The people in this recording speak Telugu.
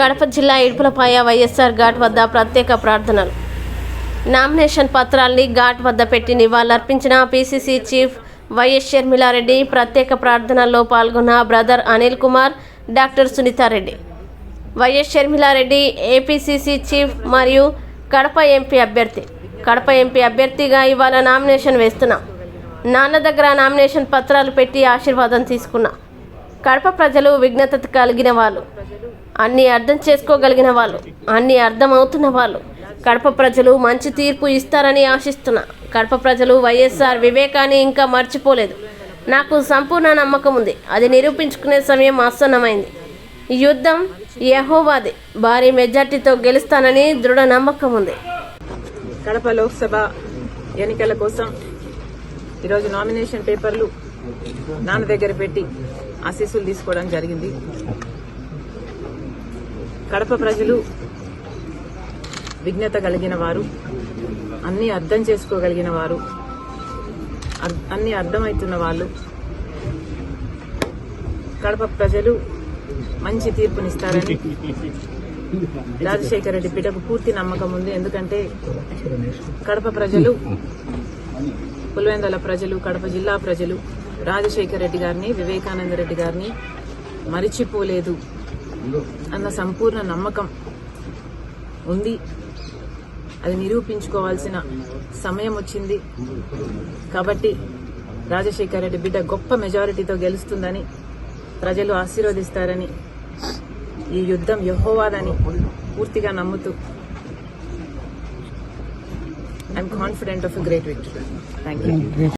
కడప జిల్లా ఇడుపులపాయ వైఎస్ఆర్ ఘాట్ వద్ద ప్రత్యేక ప్రార్థనలు. నామినేషన్ పత్రాల్ని ఘాట్ వద్ద పెట్టి నివాళులర్పించిన పీసీసీ చీఫ్ వైఎస్ షర్మిలారెడ్డి ప్రత్యేక ప్రార్థనల్లో పాల్గొన్న brother Anil Kumar doctor Sunitha Reddy. YS Sharmila Reddy APCC chief మరియు కడప ఎంపీ అభ్యర్థి. కడప ఎంపీ అభ్యర్థిగా ఇవాళ నామినేషన్ వేస్తున్నాం. నాన్న దగ్గర నామినేషన్ పత్రాలు పెట్టి ఆశీర్వాదం తీసుకున్నాం. కడప ప్రజలు విఘ్నత కలిగిన వాళ్ళు. అన్నీ అర్థం చేసుకోగలిగిన వాళ్ళు. అన్ని అర్థమవుతున్న వాళ్ళు. కడప ప్రజలు మంచి తీర్పు ఇస్తారని ఆశిస్తున్నా. కడప ప్రజలు వైఎస్ఆర్ వివేకాన్ని ఇంకా మర్చిపోలేదు. నాకు సంపూర్ణ నమ్మకం ఉంది. అది నిరూపించుకునే సమయం ఆసన్నమైంది. ఈ యుద్ధం యహోవాది. భారీ మెజార్టీతో గెలుస్తానని దృఢ నమ్మకం ఉంది. కడప లోక్సభ ఎన్నికల కోసం ఈరోజు నామినేషన్ పేపర్లు నాన్న దగ్గర పెట్టి ఆశీస్సులు తీసుకోవడం జరిగింది. కడప ప్రజలు విఘ్నత కలిగిన వారు అన్ని అర్థం చేసుకోగలిగిన వారు అన్నీ అన్ని అర్థమవుతున్న వాళ్ళు. కడప ప్రజలు మంచి తీర్పునిస్తారని రాజశేఖర రెడ్డి బిడ్డకు పూర్తి నమ్మకం ఉంది. ఎందుకంటే కడప ప్రజలు పులివెందల ప్రజలు కడప జిల్లా ప్రజలు రాజశేఖర రెడ్డి గారిని వివేకానంద రెడ్డి గారిని మరిచిపోలేదు అన్న సంపూర్ణ నమ్మకం ఉంది. అది నిరూపించుకోవాల్సిన సమయం వచ్చింది. కాబట్టి రాజశేఖర రెడ్డి బిడ్డ గొప్ప మెజారిటీతో గెలుస్తుందని ప్రజలు ఆశీర్వదిస్తారని ఈ యుద్ధం యహోవాదని పూర్తిగా నమ్ముతూ I'm confident of great victory thank you